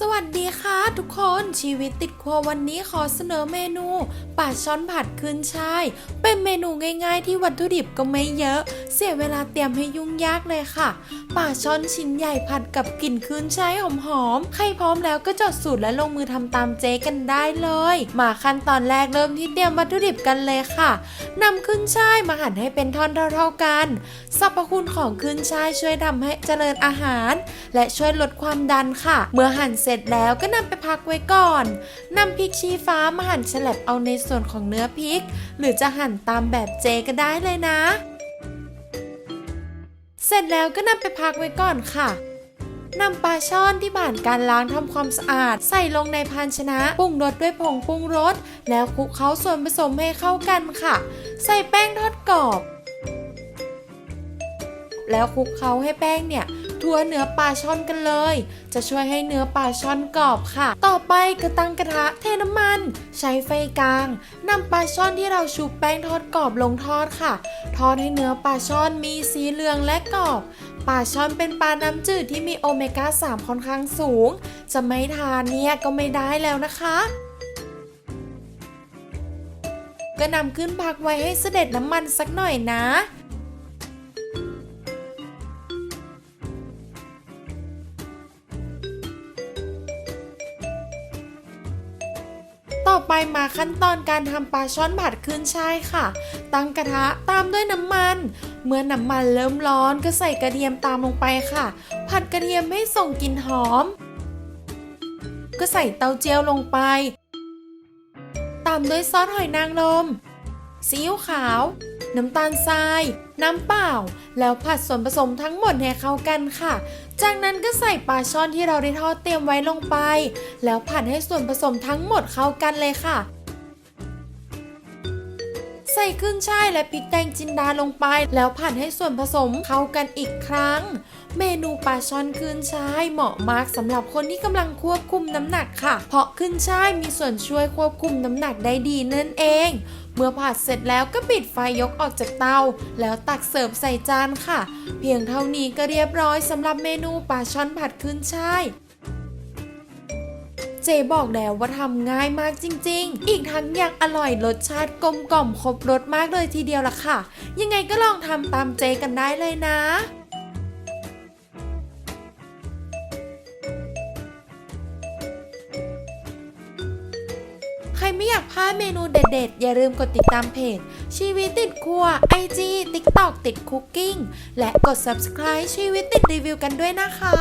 สวัสดีค่ะทุกคนชีวิตติดครัววันนี้ขอเสนอเมนูปลาช่อนผัดขึ้นช่ายเป็นเมนูง่ายๆ ที่วัตถุดิบก็ไม่เยอะ เสียเวลาเตรียมให้ยุ่งยากเลยค่ะปลาช่อนชิ้นใหญ่ผัดกับกลิ่นขึ้นช่ายหอมๆใครพร้อมแล้วก็จดสูตรและลงมือทำตามเจ๊กันได้เลย มาขั้นตอนแรกเริ่มที่เตรียมวัตถุดิบกันเลยค่ะนำขึ้นช่ายมาหั่นให้เป็นท่อนเท่าๆกันสรรพคุณของขึ้นช่ายช่วยทำให้เจริญอาหาร และช่วยลดความดันค่ะ เมื่อหั่นเสร็จแล้วก็นำไปพักไว้ก่อนนำพริกชี้ฟ้ามาหั่นฉลับเอาในส่วนของเนื้อพริก หรือจะหั่นตามแบบเจก็ได้เลยนะ เสร็จแล้วก็นำไปพักไว้ก่อนค่ะนำปลาช่อนที่ผ่านการล้างทำความสะอาด ใส่ลงในภาชนะปรุงรสด้วยผงปรุงรส แล้วคลุกเคล้าส่วนผสมให้เข้ากันค่ะ ใส่แป้งทอดกรอบ แล้วคลุกเคล้าให้แป้งเนี่ยทั่วเนื้อปลาช่อนกันเลย จะช่วยให้เนื้อปลาช่อนกรอบค่ะ ต่อไปก็ตั้งกระทะเทน้ำมัน ใช้ไฟกลางนำปลาช่อนที่เราชุบแป้งทอดกรอบลงทอดค่ะ ทอดให้เนื้อปลาช่อนมีสีเหลืองและกรอบปลาช่อนเป็นปลาน้ำจืดที่มีโอเมก้า 3 ค่อนข้างสูง จะไม่ทานเนี่ยก็ไม่ได้แล้วนะคะก็นำขึ้นพักไว้ให้เสด็จน้ำมันสักหน่อยนะ อไปมาขั้นตอนการทำปลาช่อนผัดขึ้นช่ายค่ะ ตั้งกระทะตามด้วยน้ำมัน เมื่อน้ำมันเริ่มร้อนก็ใส่กระเทียมตามลงไปค่ะ ผัดกระเทียมให้ส่งกลิ่นหอม ก็ใส่เตาเจียวลงไป ตามด้วยซอสหอยนางรม ซีอิ๊วขาว น้ำตาลทราย น้ำเปล่า แล้วผัดส่วนผสมทั้งหมดให้เข้ากันค่ะ จากนั้นก็ใส่ปลาช่อนที่เราได้ทอดเตรียมไว้ลงไป แล้วผัดให้ส่วนผสมทั้งหมดเข้ากันเลยค่ะ ใส่ขึ้นช่ายและพริกแดงจินดาลงไป แล้วผัดให้ส่วนผสมเข้ากันอีกครั้ง เมนูปลาช่อนขึ้นช่ายเหมาะมากสำหรับคนที่กำลังควบคุมน้ำหนักค่ะ เพราะขึ้นช่ายมีส่วนช่วยควบคุมน้ำหนักได้ดีนั่นเอง เมื่อผัดเสร็จแล้วก็ปิดไฟยกออกจากเตา แล้วตักเสิร์ฟใส่จานค่ะ เพียงเท่านี้ก็เรียบร้อยสำหรับเมนูปลาช่อนผัดขึ้นช่าย เจบอกแล้วว่าทำง่ายมากจริง ๆ อีกทั้งยังอร่อยรสชาติกลมกล่อมครบรสมากเลยทีเดียวล่ะค่ะ ยังไงก็ลองทำตามเจกันได้เลยนะใครไม่อยากพลาดเมนูเด็ดๆ อย่าลืมกดติดตามเพจ ชีวิตติดครัว IG TikTok ติดคุกกิ้ง และกด subscribe ชีวิตติดรีวิวกันด้วยนะคะ